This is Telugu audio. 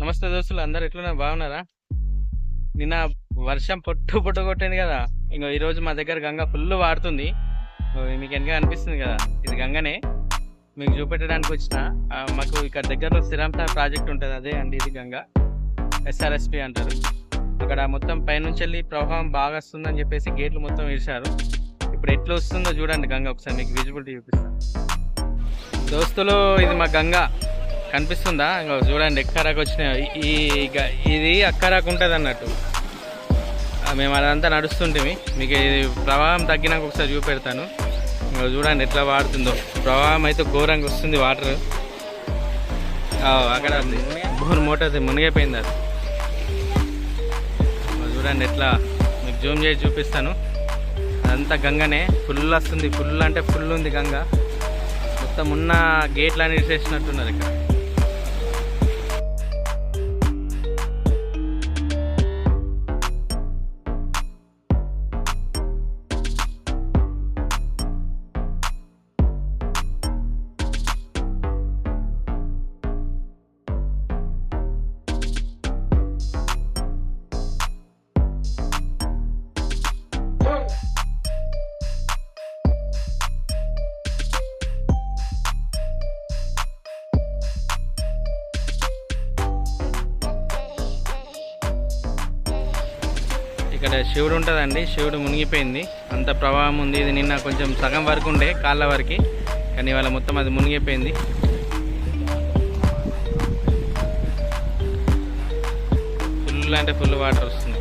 నమస్తే దోస్తులు అందరు ఎట్లున్నారు బాగున్నారా? నిన్న వర్షం పొట్టు పొట్టు కొట్టింది కదా. ఇంకో ఈరోజు మా దగ్గర గంగ ఫుల్ వాడుతుంది. మీకు వెనక అనిపిస్తుంది కదా? ఇది గంగనే. మీకు చూపెట్టడానికి వచ్చిన మాకు ఇక్కడ దగ్గరలో స్థిరాంత ప్రాజెక్ట్ ఉంటుంది అదే అండి ఇది గంగ. ఎస్ఆర్ఎస్పి అంటారు. అక్కడ మొత్తం పైనుంచి వెళ్ళి ప్రవాహం బాగా వస్తుందని చెప్పేసి గేట్లు మొత్తం వేశారు ఇప్పుడు ఎట్లా వస్తుందో చూడండి గంగ ఒకసారి మీకు విజిబిలిటీ చూపిస్తాను దోస్తులు ఇది మా గంగా. కనిపిస్తుందా? ఇంకో చూడండి ఎక్కరాకు వచ్చినాయి. ఈ ఇది అక్కరాకు ఉంటుంది అన్నట్టు మేము అదంతా నడుస్తుంటిమి. మీకు ఇది ప్రవాహం తగ్గినాక ఒకసారి చూపెడతాను. ఇంకా చూడండి ఎట్లా వాడుతుందో. ప్రవాహం అయితే ఘోరంగా వస్తుంది వాటర్. అక్కడ బోర్ మోటార్ మునిగిపోయింది అది. చూడండి ఎట్లా. మీకు జూమ్ చేసి చూపిస్తాను. అదంతా గంగనే. ఫుల్ వస్తుంది. ఫుల్ అంటే ఫుల్ ఉంది గంగ. మొత్తం ఉన్న గేట్లన్నీ ఇసేసినట్టున్నారు ఇక్కడ. ఇక్కడ శివుడు ఉంటుందండి. శివుడు మునిగిపోయింది. అంత ప్రవాహం ఉంది. ఇది నిన్న కొంచెం సగం వరకు ఉండే కాళ్ళ వరకు. కానీ ఇవాళ మొత్తం అది మునిగిపోయింది. ఫుల్ అంటే ఫుల్ వాటర్ వస్తుంది.